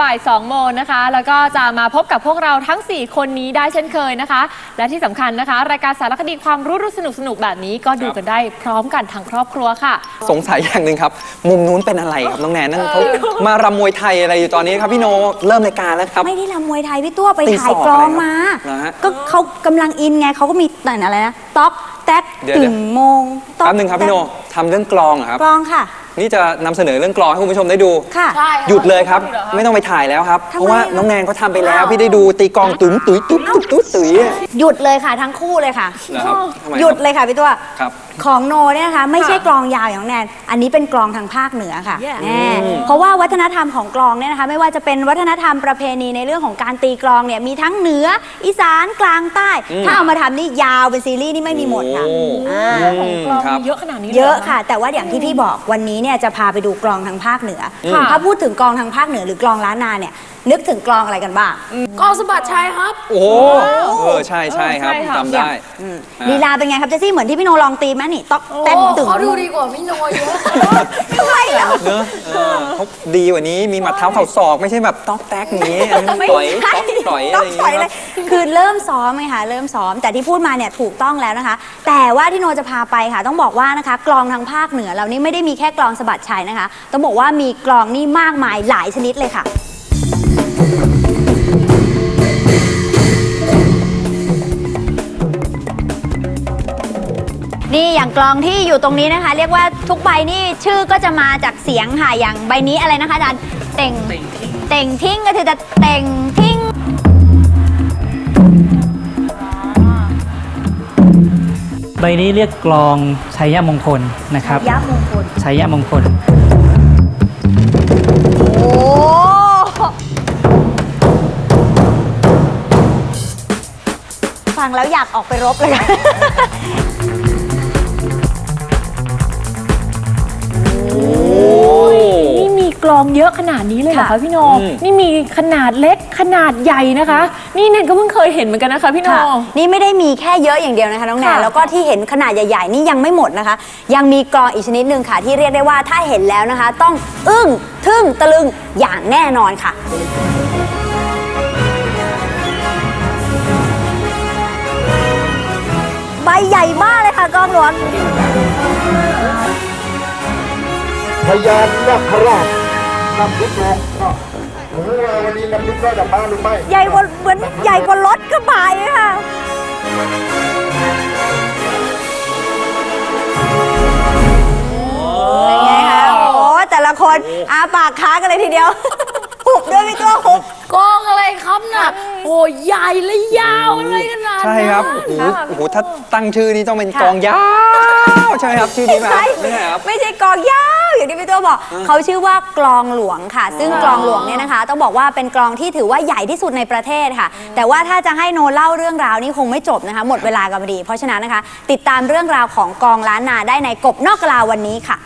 บ่าย2โมงนะคะ แล้วก็จะมาพบกับพวกเราทั้ง 4 คนนี้ได้เช่นเคยนะคะ และที่สำคัญนะคะ รายการสารคดีความรู้รู้สนุกสนุกๆแบบนี้ก็ดูกันได้พร้อมกันทั้งครอบครัวค่ะ สงสัยอย่างหนึ่งครับ มุมนู้นเป็นอะไรครับน้องแนนนั่นเขามารำมวยไทยอะไรอยู่ตอนนี้ครับพี่โนเริ่มรายการแล้วครับ ไม่ได้รำมวยไทยพี่ตัวไปตีถ่ายศอกกลองอะไรครับมาเหรอฮะก็เขากำลังอินไงเขาก็มีแต่อะไรนะต๊อกแต๊กเดี๋ยวตึงโมงต๊อกแป๊บหนึงครับพี่โนทำเรื่องกลองเหรอครับ กลองค่ะ นี่จะนำเสนอเรื่องกลองให้คุณผู้ชมได้ดู ค่ะ ใช่หยุดเลยครับไม่ต้องไปถ่ายแล้วครับทำไมเพราะว่าอะน้องแนนเขาทำไปแล้ว พี่ได้ดูตีกลองตุ้มตุ้ยตุ้มตุ้ยตุ้ยตุ้ยหยุดเลยค่ะทั้งคู่เลยค่ะนะครับทำไมครับ หยุดเลยค่ะพี่ตัวครับ ของโนเนี่ยนะคะไม่ใช่กลองยาวอย่างแนน อันนี้เป็นกลองทางภาคเหนือค่ะแน่เพราะว่าวัฒนธรรมของกลองเนี่ยนะคะ ไม่ว่าจะเป็นวัฒนธรรมประเพณีในเรื่องของการตีกลองเนี่ยมีทั้งเหนืออีสานกลางใต้ถ้าเอามาทำนี่ยาวเป็นซีรีส์นี่ไม่มีหมดค่ะโอ้อ่าอืมครับ เยอะขนาดนี้ลเยอะหรค่ะ แต่ว่าอย่างที่พี่บอกวันนี้เนี่ยจะพาไปดูกลองทางภาคเหนือค่ะ ถ้าพูดถึงกลองทางภาคเหนือหรือกลองล้านนาเนี่ยนึกถึงกลองอะไรกันบ้างกองสะบัดชัยครับ โอ้โหเออใช่ใช่ครับใช่ค่ะ จำได้ลีลาเป็นไงครับเจสซี่เหมือนที่พี่โนลองตีไหมนี่ต๊อกแต๊กโอ้ตึงเขาดูดีกว่าพี่โนเยอะทำไมเหรอ เนอะเออ เขาดีกว่านี้มีหมัดเท้าเข่าศอกไม่ใช่แบบต๊อกแต๊กนี้อันนี้ไม่ต่อยใช่ต๊อกต่อยอะไรอย่างต๊กเงี้ยเลครัยบ คือเริ่มซ้อมไงคะเริ่มซ้อมแต่ที่พูดมาเนี่ยถูกต้องแล้วนะคะ แต่ว่าที่โนจะพาไปค่ะ ต้องบอกว่านะคะกลองทางภาคเหนือเรานี่ไม่ได้มีแค่กลองสะบัดชัยนะคะ ต้องบอกว่ามีกลองนี่มากมายหลายชนิดเลยค่ะ อย่างกลองที่อยู่ตรงนี้นะคะ เรียกว่าทุกใบนี่ชื่อก็จะมาจากเสียงค่ะอย่างใบนี้อะไรนะคะอาจารย์เต่งเต่งทิ้งก็คือจะเต่งทิ้งใบนี้เรียกกลองชัยยมงคลนะครับยับมงคลชัยยมงคล โอ้ฟังแล้วอยากออกไปรบเลยค่ะ องเยอะขนาดนี้เลยเหรอคะค่ะพี่โนอืม นี่มีขนาดเล็กขนาดใหญ่นะคะ นี่แนนก็เพิ่งเคยเห็นเหมือนกันนะคะพี่โน ค่ะนี่ไม่ได้มีแค่เยอะอย่างเดียวนะคะน้องแนนค่ะแล้วก็ที่เห็นขนาดใหญ่ ๆ นี่ยังไม่หมดนะคะ ยังมีกลองอีกชนิดหนึ่งค่ะ ที่เรียกได้ว่าถ้าเห็นแล้วนะคะ ต้องอึ้งทึ่งตะลึงอย่างแน่นอนค่ะ ใบใหญ่มากเลยค่ะกลองหลวงพยานนักราช นำพุทธลงก็ถึงเวลาวันนี้นำพุทธรอดจากบ้านหรือไม่ใหญ่กว่าเหมือนใหญ่กว่ารถกระบะเลยค่ะเป็นไงคะโอ้โหแต่ละคนอาปากค้างกันเลยทีเดียว หุบด้วยพี่ตัวหุบกองอะไรครับน่ะโอ้ใหญ่และยาวอะไรขนาดนั้นใช่ครับโอ้โหโอ้โหถ้าตั้งชื่อนี้ต้องเป็นกลองยาวใช่ไหมครับชื่อนี้ไหมครับไม่ใช่ครับไม่ใช่กลองยาว อย่างที่พี่ตัวบอกเขาชื่อว่ากลองหลวงค่ะ ซึ่งกลองหลวงเนี่ยนะคะ ต้องบอกว่าเป็นกลองที่ถือว่าใหญ่ที่สุดในประเทศค่ะ แต่ว่าถ้าจะให้โนเล่าเรื่องราวนี้คงไม่จบนะคะ หมดเวลากันพอดี เพราะฉะนั้นนะคะ ติดตามเรื่องราวของกลองล้านนาได้ในกบนอกกลาวันนี้ค่ะ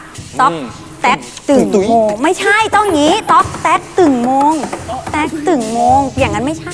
ต๊อกอืมแต๊กตึงตุ๋ยโมงไม่ใช่ต้องงี้ต๊อกแต๊กตึงโมงแต๊กตึงโมงอย่างนั้นไม่ใช่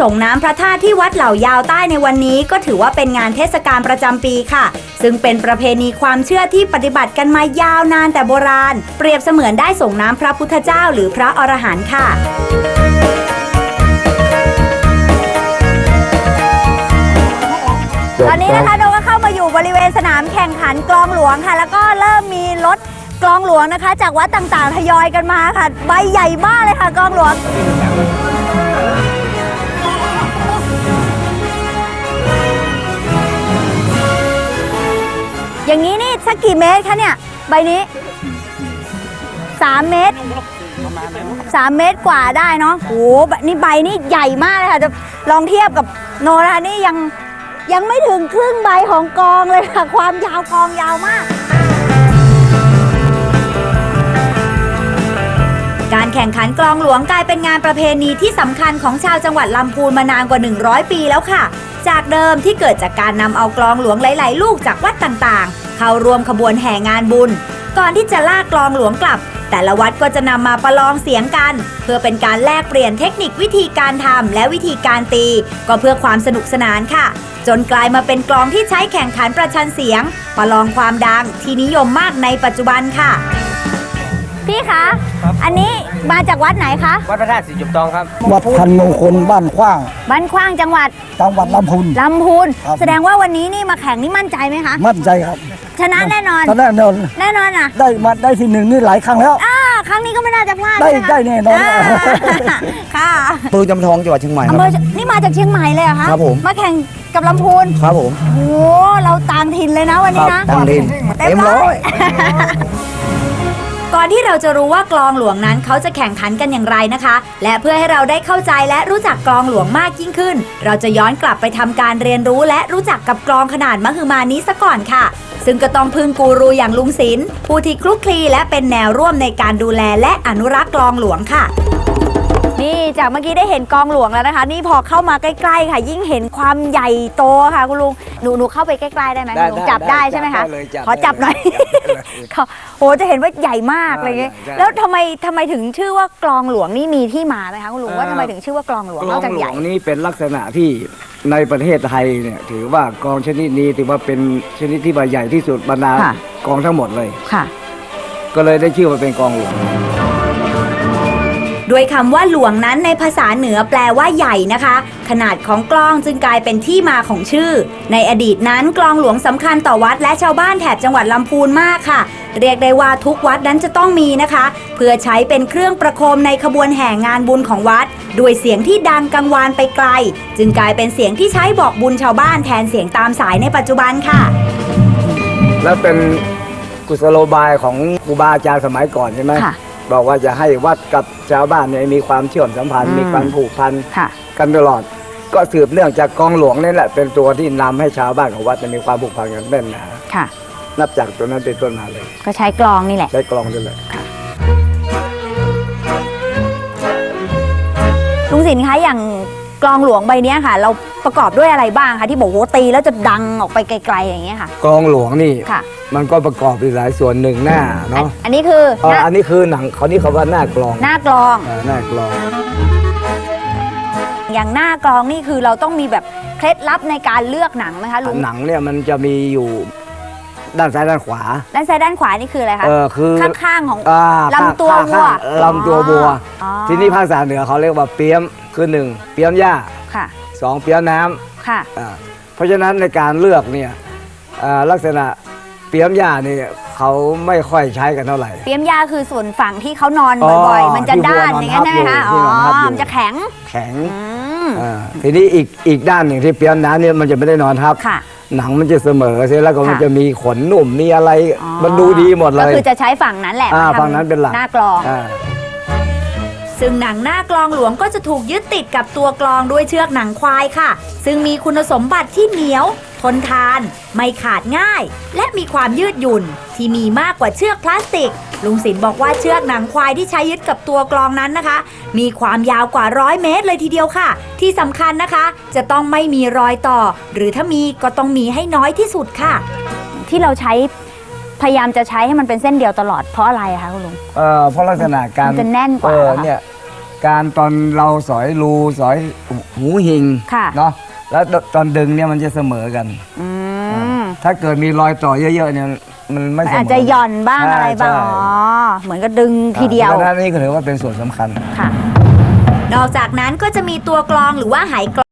ส่งน้ำพระธาตุที่วัดเหล่ายาวใต้ในวันนี้ ก็ถือว่าเป็นงานเทศกาลประจำปีค่ะ ซึ่งเป็นประเพณีความเชื่อที่ปฏิบัติกันมายาวนานแต่โบราณ เปรียบเสมือนได้ส่งน้ำพระพุทธเจ้าหรือพระอรหันต์ค่ะตอนนี้นะคะเราก็เข้ามาอยู่บริเวณสนามแข่งขันกลองหลวงค่ะ แล้วก็เริ่มมีรถกลองหลวงนะคะ จากวัดต่างๆทยอยกันมาค่ะ ใบใหญ่มากเลยค่ะกลองหลวง อย่างนี้นี่สักกี่เมตรคะเนี่ยใบนี้สามเมตรสามเมตรกว่าได้เนาะโหนี่ใบนี่ใหญ่มากเลยค่ะจะลองเทียบกับโนนะคะนี่ยังยังไม่ถึงครึ่งใบของกองเลยค่ะ ความยาวกองยาวมาก การแข่งขันกลองหลวงกลายเป็นงานประเพณีที่สำคัญของชาวจังหวัดลำพูนมานานกว่า 100 ปีแล้วค่ะ จากเดิมที่เกิดจากการนำเอากลองหลวงหลาย ๆ ลูกจากวัดต่างๆ เข้าร่วมขบวนแห่งานบุญ ก่อนที่จะลากกลองหลวงกลับ แต่ละวัดก็จะนำมาประลองเสียงกัน เพื่อเป็นการแลกเปลี่ยนเทคนิควิธีการทำและวิธีการตี ก็เพื่อความสนุกสนานค่ะ จนกลายมาเป็นกลองที่ใช้แข่งขันประชันเสียง ประลองความดังที่นิยมมากในปัจจุบันค่ะ พี่คะ อันนี้มาจากวัดไหนคะ วัดพระธาตุสีจุบตองครับ วัดพันมงคลบ้านขว้าง บ้านขว้างจังหวัด จังหวัดลำพูนลำพูนครับแสดงว่าวันนี้นี่มาแข่งนี่มั่นใจไหมคะ มั่นใจครับ ชนะแน่นอนตอนแรกนอน แน่นอนอะ ได้มาได้ที่หนึ่งนี่หลายครั้งแล้วอ่าครั้งนี้ก็ไม่น่าจะพลาดได้ใช่หมคะได้แน่นอนาค่ะปืนจำทองจังหวัดเชียงใหม่คอำรับเภอนี่มาจากเชียงใหม่เลยเหรอคะ ครับผม มาแข่งกับลำพูน ครับผม โอ้โหเราต่างถิ่นเลยนะวันนี้นะครับต่างถิ่น เต็มเต็มร้ร้ออยยก่ อนที่เราจะรู้ว่ากลองหลวงนั้นเขาจะแข่งขันกันอย่างไรนะคะ และเพื่อให้เราได้เข้าใจและรู้จักกลองหลวงมากยิ่งขึ้น เราจะย้อนกลับไปทำการเรียนรู้และรู้จักกับกลองขนาดมหึมานี้ซะก่อนค่ะ ซึ่งก็ต้องพึ่งกูรูอย่างลุงศิลป์ผู้ที่คลุกคลีและเป็นแนวร่วมในการดูแลและอนุรักษ์กลองหลวงค่ะ นี่จากเมื่อกี้ได้เห็นกองหลวงแล้วนะคะ นี่พอเข้ามาใกล้ๆค่ะ ยิ่งเห็นความใหญ่โตค่ะคุณลุงหนูหนูเข้าไปใกล้ๆได้ไหมได้คุณลุงได้จับได้ได้ใช่ไหมคะจับได้เลยจับขอจับหน่อย ได้เลย เขาโหจะเห็นว่าใหญ่มากอะไรเงี้ยใช่ แล้วทำไมทำไมถึงชื่อว่ากลองหลวงนี่มีที่มาไหมคะคุณลุงว่าทำไมถึงชื่อว่ากลองหลวงกลนออกงจากหลใหวญ่งนี่เป็นลักษณะที่ในประเทศไทยเนี่ยถือว่ากองชนิดนี้ถือว่าเป็นชนิดที่ว่าใหญ่ที่สุดบรรดาค่ะกองทั้งหมดเลย ค่ะ ก็เลยได้ชื่อว่าเป็นกองหลวง ด้วยคำว่าหลวงนั้นในภาษาเหนือแปลว่าใหญ่นะคะ ขนาดของกลองจึงกลายเป็นที่มาของชื่อ ในอดีตนั้นกลองหลวงสำคัญต่อวัดและชาวบ้านแถบจังหวัดลำพูนมากค่ะ เรียกได้ว่าทุกวัดนั้นจะต้องมีนะคะ เพื่อใช้เป็นเครื่องประโคมในขบวนแห่งานบุญของวัด ด้วยเสียงที่ดังกังวานไปไกล จึงกลายเป็นเสียงที่ใช้บอกบุญชาวบ้านแทนเสียงตามสายในปัจจุบันค่ะ แล้วเป็นกุศโลบายของครูบาอาจารย์สมัยก่อนใช่ไหมค่ะ บอกว่าจะให้วัดกับ ชาวบ้านเนี่ยมีความเชื่อมสัมพันธ์อืมมีความผูกพันค่ะ กันตลอด ก็สืบเนื่องจากกองหลวงนี่แหละเป็นตัวที่นำให้ชาวบ้านของวัดเนี่ยมีความผูกพันกันแน่นหนาค่ะ นับจากตัวนั้นเป็นต้นมาเลย ก็ใช้กลองนี่แหละ ใช้กลองด้วยเลยลุงสินคะอย่างกลองหลวงใบเนี้ยค่ะ เรา ประกอบด้วยอะไรบ้างคะที่บอกว่าตีแล้วจะดังออกไปไกล ๆ อย่างเงี้ยค่ะ กองหลวงนี่ ค่ะ มันก็ประกอบด้วยหลายส่วนหนึ่งหน้าอันเนาะอันนี้คือเอ่อหน้าอันนี้คือหนังเขานี่เขาว่าหน้ากลองหน้ากลอง เออหน้ากลอง อย่างหน้ากลองนี่คือเราต้องมีแบบเคล็ดลับในการเลือกหนังไหมคะลุงหนังเนี่ยมันจะมีอยู่ด้านซ้ายด้านขวา ด้านซ้ายด้านขวานี่คืออะไรคะเออคือข้างๆของ อ่าลำตัวข้างวัวข้างลำตัวบัว อ๋อทีนี้ภาษาเหนือเขาเรียกว่าเปียมคือหนึ่งเปียมหญ้าค่ะ สองเปียมน้ำค่ะอ่าเพราะฉะนั้นในการเลือกเนี่ยอ่าลักษณะเปียมหญ้านี่เขาไม่ค่อยใช้กันเท่าไหร่ เปียมยาคือส่วนฝั่งที่เขานอนอ๋อบ่อยๆ มันจะที่วัวด้านนอนอย่างนั้นใช่ไหมคะทับอยู่อ๋อที่นอนทับอยู่ มันจะแข็งแข็งอืมอ่าทีนี้อีกอีกด้านหนึ่งที่เปียมน้ำเนี่ยมันจะไม่ได้นอนทับ ค่ะ หนังมันจะเสมอใช่แล้วก็มันค่ะ จะมีขนหนุ่มมีอะไร อ๋อมันดูดีหมดเลก็ย คือจะใช้ฝั่งนั้นแหละอ่ามาทำฝั่งนั้นเป็นหลัก หน้ากลอง อ่า ซึ่งหนังหน้ากลองหลวงก็จะถูกยึดติดกับตัวกลองด้วยเชือกหนังควายค่ะ ซึ่งมีคุณสมบัติที่เหนียว ทนทาน ไม่ขาดง่าย และมีความยืดหยุ่น ที่มีมากกว่าเชือกพลาสติก ลุงศิลป์บอกว่าเชือกหนังควายที่ใช้ยึดกับตัวกลองนั้นนะคะ มีความยาวกว่าร้อยเมตรเลยทีเดียวค่ะ ที่สำคัญนะคะ จะต้องไม่มีรอยต่อ หรือถ้ามีก็ต้องมีให้น้อยที่สุดค่ะ ที่เราใช้พยายามจะใช้ให้มันเป็นเส้นเดียวตลอดเพราะอะไรคะคุณลุง เอ่อเพราะลักษณะการมันจะแน่นกว่าเออเหรอคะ เนี่ย การตอนเราสอยรูสอยหูหิงค่ะ เนาะแล้วตอนดึงเนี่ยมันจะเสมอกัน อืมถ้าเกิดมีรอยต่อเยอะๆเนี่ยมันไม่มันเสมออาจจะหย่อนบ้างใช่อะไรบ้างใช่อ๋อเหมือนกับดึงทีเดียวเพราะฉะนั้นนี่ก็ถือว่าเป็นส่วนสำคัญค่ะ นอกจากนั้นก็จะมีตัวกลองหรือว่าไหกลอง